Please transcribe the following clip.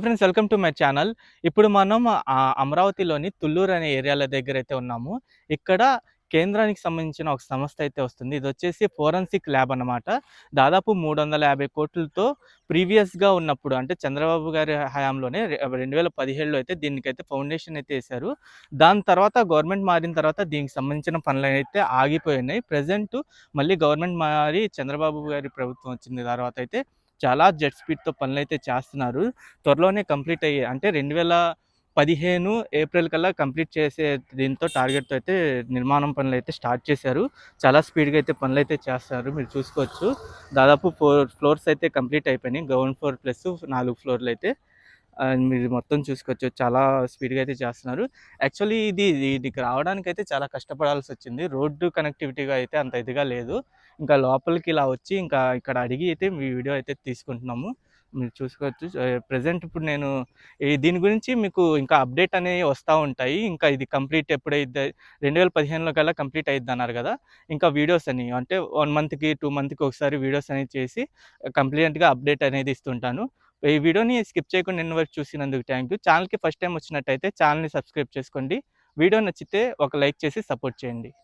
Friends welcome to my channel. ఇప్పుడు మనం అమరావతిలోని తుళ్ళూరు అనే ఏరియాల దగ్గర అయితే ఉన్నాము. ఇక్కడ కేంద్రానికి సంబంధించిన ఒక సంస్థ అయితే వస్తుంది. ఇది వచ్చేసి ఫోరెన్సిక్ ల్యాబ్ అన్నమాట. దాదాపు మూడు వందల యాభై కోట్లతో ప్రీవియస్గా ఉన్నప్పుడు అంటే చంద్రబాబు గారి హయాంలోనే రెండు వేల పదిహేడులో అయితే దీనికైతే ఫౌండేషన్ అయితే వేశారు. దాని తర్వాత గవర్నమెంట్ మారిన తర్వాత దీనికి సంబంధించిన పనులు అయితే ఆగిపోయినాయి. ప్రజెంట్ మళ్ళీ గవర్నమెంట్ మారి చంద్రబాబు గారి ప్రభుత్వం వచ్చిన తర్వాత అయితే చాలా జెట్ స్పీడ్తో పనులు అయితే చేస్తున్నారు. త్వరలోనే కంప్లీట్ అయ్యే అంటే రెండు వేల పదిహేను ఏప్రిల్ కల్లా కంప్లీట్ చేసే దీంతో టార్గెట్తో అయితే నిర్మాణం పనులు అయితే స్టార్ట్ చేశారు. చాలా స్పీడ్గా అయితే పనులు అయితే చేస్తారు. మీరు చూసుకోవచ్చు. దాదాపు ఫోర్ ఫ్లోర్స్ అయితే కంప్లీట్ అయిపోయినాయి. గ్రౌండ్ ఫ్లోర్ ప్లస్ నాలుగు ఫ్లోర్లు అయితే మీరు మొత్తం చూసుకోవచ్చు. చాలా స్పీడ్గా అయితే చేస్తున్నారు. యాక్చువల్లీ ఇది దీనికి రావడానికి అయితే చాలా కష్టపడాల్సి వచ్చింది రోడ్డు కనెక్టివిటీగా అయితే అంత ఇదిగా లేదు. ఇంకా లోపలికి ఇలా వచ్చి ఇంకా ఇక్కడ అడిగి అయితే మీ వీడియో అయితే తీసుకుంటున్నాము. మీరు చూసుకోవచ్చు. ప్రజెంట్ ఇప్పుడు నేను దీని గురించి మీకు ఇంకా అప్డేట్ అనేవి వస్తూ ఉంటాయి. ఇంకా ఇది కంప్లీట్ ఎప్పుడైతే రెండు వేల పదిహేనులో కల్లా కంప్లీట్ అయ్యిద్ది అన్నారు కదా. ఇంకా వీడియోస్ అని అంటే వన్ మంత్కి టూ మంత్కి ఒకసారి వీడియోస్ అనేది చేసి కంప్లీట్గా అప్డేట్ అనేది ఇస్తుంటాను. ఈ వీడియోని స్కిప్ చేయకుండా నిన్న వరకు చూసినందుకు థ్యాంక్ యూ ఛానల్కి ఫస్ట్ టైం వచ్చినట్టయితే ఛానల్ని సబ్స్క్రైబ్ చేసుకోండి. వీడియో నచ్చితే ఒక లైక్ చేసి సపోర్ట్ చేయండి.